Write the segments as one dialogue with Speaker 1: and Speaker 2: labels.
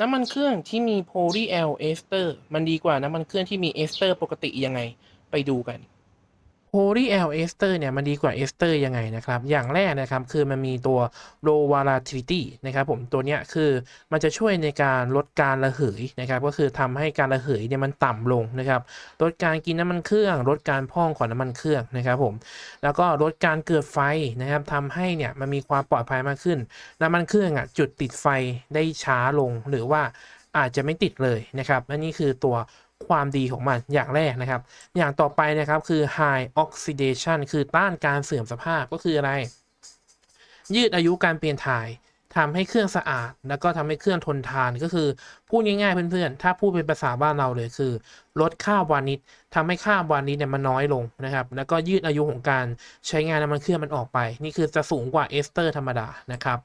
Speaker 1: น้ำมันเครื่องที่มีโพลีแอลเอสเตอร์มันดีกว่าน้ำมันเครื่องที่มีเอสเตอร์ปกติยังไงไปดูกัน โพลีแอลเอสเตอร์เนี่ยมันดีกว่าเอสเตอร์ยังไงนะครับ อย่างแรกนะครับคือมันมีตัว low volatility นะครับผมตัวเนี้ยคือมันจะช่วยในการลดการระเหยนะครับก็คือทำให้การระเหยเนี่ยมันต่ำลงนะครับลดการกินน้ำมันเครื่อง ลดการพองของน้ำมันเครื่องนะครับผมแล้วก็ลดการเกิดไฟนะครับทำให้เนี่ยมันมีความปลอดภัยมากขึ้น น้ำมันเครื่องอะจุดติดไฟได้ช้าลงหรือว่า อาจจะไม่ติดเลยนะครับและนี่คือตัวความดีของมันอย่างแรกนะครับ อย่างต่อไปนะครับคือ high oxidation คือต้านการเสื่อมสภาพก็คืออะไร ยืดอายุการเปลี่ยนถ่ายทำให้เครื่องสะอาด แล้วก็ทำให้เครื่องทนทานก็คือ พูดง่ายๆเพื่อนๆ ถ้าพูดเป็นภาษาบ้านเราเลยคือ ลดค่า วานิช ทำให้ค่าวานิชเนี่ยมันน้อยลงนะครับ แล้วก็ยืดอายุของการใช้งานน้ำมันเครื่องมันออกไป นี่คือจะสูงกว่าเอสเตอร์ธรรมดานะครับ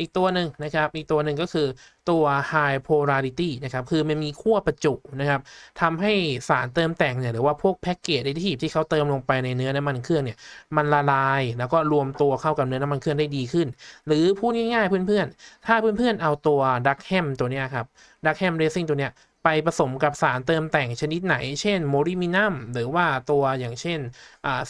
Speaker 1: อีกตัวหนึ่งนะครับ อีกตัวหนึ่งก็คือตัว high polarity นะครับ คือมันมีขั้วประจุนะครับทำให้สารเติมแต่งเนี่ยหรือว่าพวกแพ็กเกจไอทีที่เขาเติมลงไปในเนื้อน้ำมันเครื่องเนี่ยมันละลาย แล้วก็รวมตัวเข้ากับเนื้อน้ำมันเครื่องได้ดีขึ้น หรือพูดง่ายๆเพื่อนๆ ถ้าเพื่อนๆเอาตัวดักแฮมตัวเนี้ยครับดักแฮมเรซิ่งตัวเนี้ย ไปผสมกับสารเติมแต่งชนิดไหน เช่นโมลิมินัมหรือว่าตัวอย่างเช่น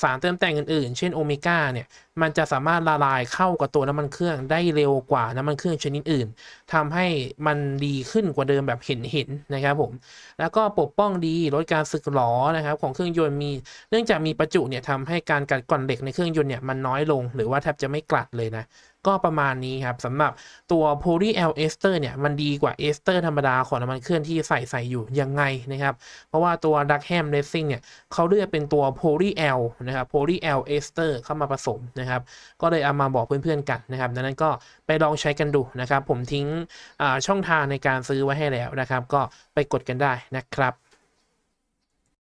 Speaker 1: สารเติมแต่งอื่นๆ เช่นโอเมก้าเนี่ยมันจะสามารถละลายเข้ากับตัวน้ำมันเครื่องได้เร็วกว่าน้ำมันเครื่องชนิดอื่นทำให้มันดีขึ้นกว่าเดิมแบบเห็นเห็นๆนะครับผม แล้วก็ปกป้องดีลดการสึกหรอนะครับของเครื่องยนต์มี เนื่องจากมีประจุเนี่ยทำให้การกัดกร่อนเหล็กในเครื่องยนต์เนี่ยมันน้อยลง หรือว่าแทบจะไม่กลัดเลยนะก็ประมาณนี้ครับสำหรับตัว poly l ester เนี่ย มันดีกว่าเอสเตอร์ธรรมดาของน้ำมันเครื่องที่ใส่ใส่อยู่ยังไงนะครับ เพราะว่าตัว Duckham Racing เนี่ยเขาเลือกเป็นตัว poly l นะครับ poly l ester เข้ามาผสมนะครับ ก็เลยเอามาบอกเพื่อนๆกันนะครับดังนั้นก็ไปลองใช้กันดูนะครับ ผมทิ้งช่องทางในการซื้อไว้ให้แล้วนะครับ ก็ไปกดกันได้นะครับ